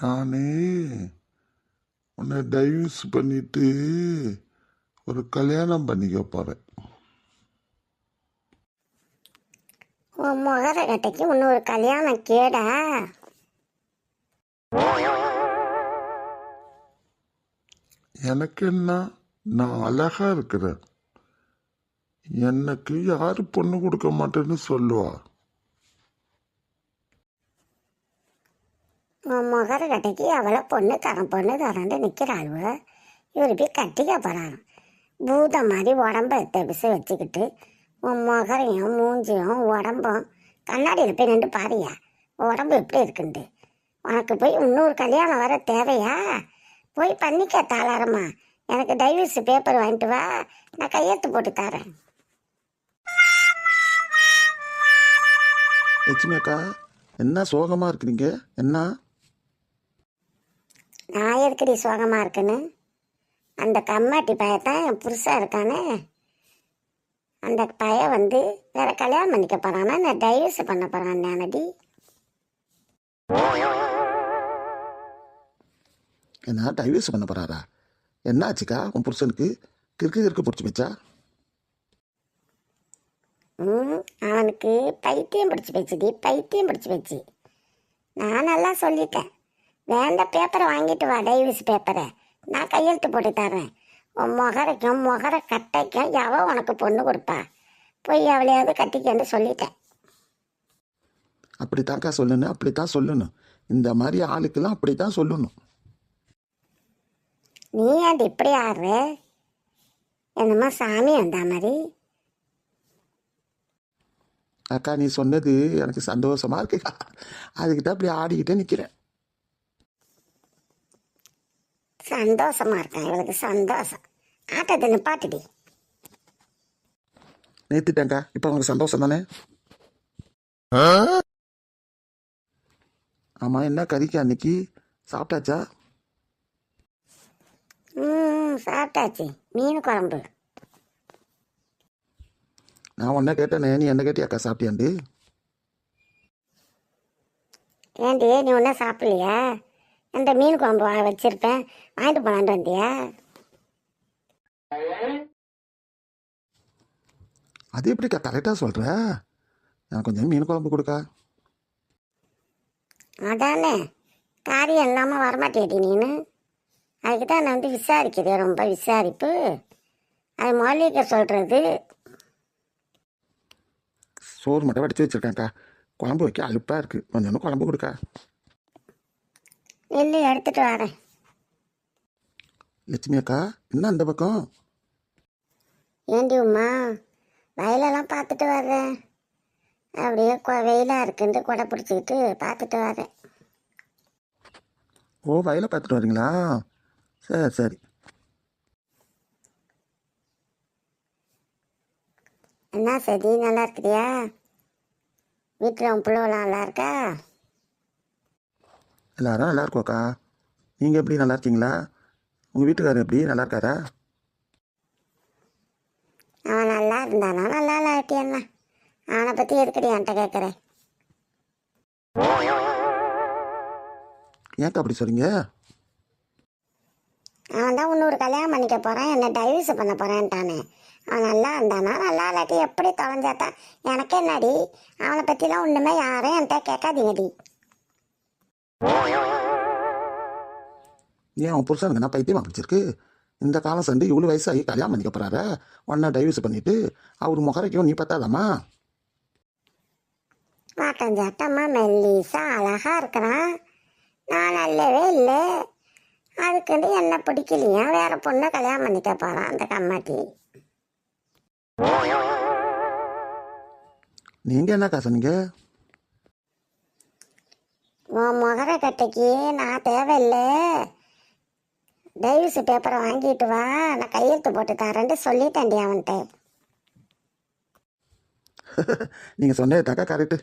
நானே உன்னை டைவர்ஸ் பண்ணிட்டு ஒரு கல்யாணம் பண்ணிக்க போகிறேன் உன் முகர கட்டைக்கு இன்னொரு கல்யாணம் கேடா. எனக்கு என்ன நான் அழகா இருக்கிறேன். எனக்கு யாரு பொண்ணு கொடுக்க மாட்டேன்னு சொல்லுவா. முகர கட்டைக்கு அவளை பொண்ணு தரம் பொண்ணு தரண்டு நிற்கிறாளுவ இவர் போய் கட்டிக்க போகிறான் பூதம் மாதிரி உடம்ப தெபிசு வச்சுக்கிட்டு உன் முகரையும் மூஞ்சியும் உடம்பும் கண்ணாடியில் போய் நின்று பாரியா? உடம்பு எப்படி இருக்குன்ட்டு. உனக்கு போய் இன்னொரு கல்யாணம் வர தேவையா? போய் பண்ணிக்க தாளாரம்மா. எனக்கு டைவர்ஸ் பேப்பர் வாங்கிட்டு வா. நான் கையெழுத்து போட்டு தரேன். லட்சுமி அக்கா என்ன சோகமாக இருக்கிறீங்க? என்ன? நான் எதுக்குடி சோகமாக இருக்குன்னு? அந்த கம்மாட்டி பையத்தான் என் புருஷன் இருக்கானே. அந்த பையன் வந்து வேற கல்யாணம் பண்ணிக்க போறானா நான் டைவர்ஸ் பண்ண போறான் நானடி என்ன டைவர்ஸ் பண்ண போகிறாரா என்ன ஆச்சுக்கா உன் புருஷனுக்கு? கிறுக்கு கிறுக்கு பிடிச்சி வச்சா ம் அவனுக்கு பைத்தியம் பிடிச்சி போச்சுடி பைத்தியம் பிடிச்சி போச்சு நான் நல்லா சொல்லிட்டேன். வேண்ட பேப்பரை வாங்கிட்டு வா டைவர்ஸ் பேப்பரை நான் கையெழுத்து போட்டு தரேன் உன் முகரைக்கும் முகர கட்டைக்கும் எவ உனக்கு பொண்ணு கொடுப்பா. போய் அவளையாவது கட்டிக்கன்னு சொல்லிட்டேன். அப்படித்தான்க்கா சொல்லணும் அப்படித்தான் சொல்லணும். இந்த மாதிரி ஆளுக்கெல்லாம் அப்படித்தான் சொல்லணும். நீ ஏன்டி இப்படி ஆடுற? என்னமோ சாமி வந்தா மாதிரி? அக்கா நீ சொன்னது எனக்கு சந்தோஷமா இருக்குக்கா. அதுக்கிட்ட அப்படி ஆடிக்கிட்டே நிற்கிறேன் சந்தோஷமா இருக்கேன். இவளுக்கு சந்தோஷம். ஆட்டத்தை நிப்பாட்டுடி நேத்துட்டேங்க்கா இப்போ உங்களுக்கு சந்தோஷம் தானே? ஆமாம் என்ன கறிக்கு அன்னைக்கு? சாப்பிட்டாச்சா? ம் சாப்பிட்டாச்சு. மீன் குழம்பு. நான் உன்ன கேட்டேனே நீ என்ன கேட்டியாக்கா சாப்பிட்டியாண்டு ஏண்டி நீ ஒன்றும் சாப்பிடலையா? அந்த மீன் குழம்பு வச்சிருப்பேன். வாங்கிட்டு போலான்ட்டு வந்தியா? அது எப்படிக்கா கரெக்டாக சொல்கிற எனக்கு கொஞ்சம் மீன் குழம்பு கொடுக்கா. அதானே காரியம் இல்லாமல் வரமாட்டேடி நீனு. அதுக்கு தான் நான் வந்து விசாரிக்கிறேன் ரொம்ப விசாரிப்பு. அது மௌலிக சொல்கிறது சோறு மட்டும் வடித்து வச்சிருக்கேன்க்கா. குழம்பு வைக்க அலுப்பாக இருக்குது கொஞ்சம் குழம்பு கொடுக்கா. நெல்லு எடுத்துட்டு வரேன். லட்சுமி அக்கா என்ன அந்த பக்கம்? ஏண்டி உமா வயலெல்லாம் பார்த்துட்டு வர்றேன். அப்படியே கொ- வெயிலா இருக்குன்ட்டு கொடை பிடிச்சிக்கிட்டு பார்த்துட்டு வரேன். ஓ வயலை பார்த்துட்டு வரீங்களா? சரி சரி. என்ன சரி நல்லா இருக்கிறியா? வீட்டில் உன் பிள்ளைலாம் நல்லா இருக்கா? எல்லாரும் நல்லா இருக்கோக்கா நீங்கள் எப்படி நல்லா இருக்கீங்களா உங்கள் வீட்டுக்காரர் எப்படி நல்லா இருக்காரா அவன் நல்லா இருந்தானா? நல்லா இல்லாட்டியண்ணா அவனை பற்றி எதுக்கடி என்கிட்ட கேட்குறேன் ஏன்க்கா அப்படி சொல்றீங்க? அவன் தான் இன்னொரு கல்யாணம் பண்ணிக்க போகிறான் என்னை டைவர்ஸ் பண்ண போகிறான்ட்டானே அவன் நல்லா இருந்தானா? நல்லா இல்லாட்டி எப்படி தொலைஞ்சாத்தான்? எனக்கு என்னடி? அவனை பற்றிலாம் ஒன்றுமே யாரும் என்கிட்ட கேட்காதீங்கடி. ஏன் உன் புருஷனுக்கு என்ன பைத்தியமா பிடிச்சிருக்கு? இந்த காலம் சண்டு இவ்வளோ வயசாகி கல்யாணம் பண்ணிக்க போறாரு? உன்னை டைவர்ஸ் பண்ணிட்டு அவர் முகரைக்கும் நீ பத்தாதாம்மா? மாட்டஞ்சாட்டம்மா மெல்லிசா அழகா இருக்கிறான் நான் நல்லவே இல்லை. அதுக்குண்டு என்ன பிடிக்கலையா? வேற பொண்ணை கல்யாணம் பண்ணிக்க போறான் அந்த கம்மாட்டி. நீங்கள் என்னக்கா சொன்னீங்க? உன் முகர கட்டைக்கு நான் தேவையில்லை. டைவிஸ் பேப்பரை வாங்கிட்டு வா. நான் கையெழுத்து போட்டு தரேன்ட்டு சொல்லிட்டேன்டி அவன்கிட்ட. நீங்கள் சொன்னது தாக்கா கரெக்டு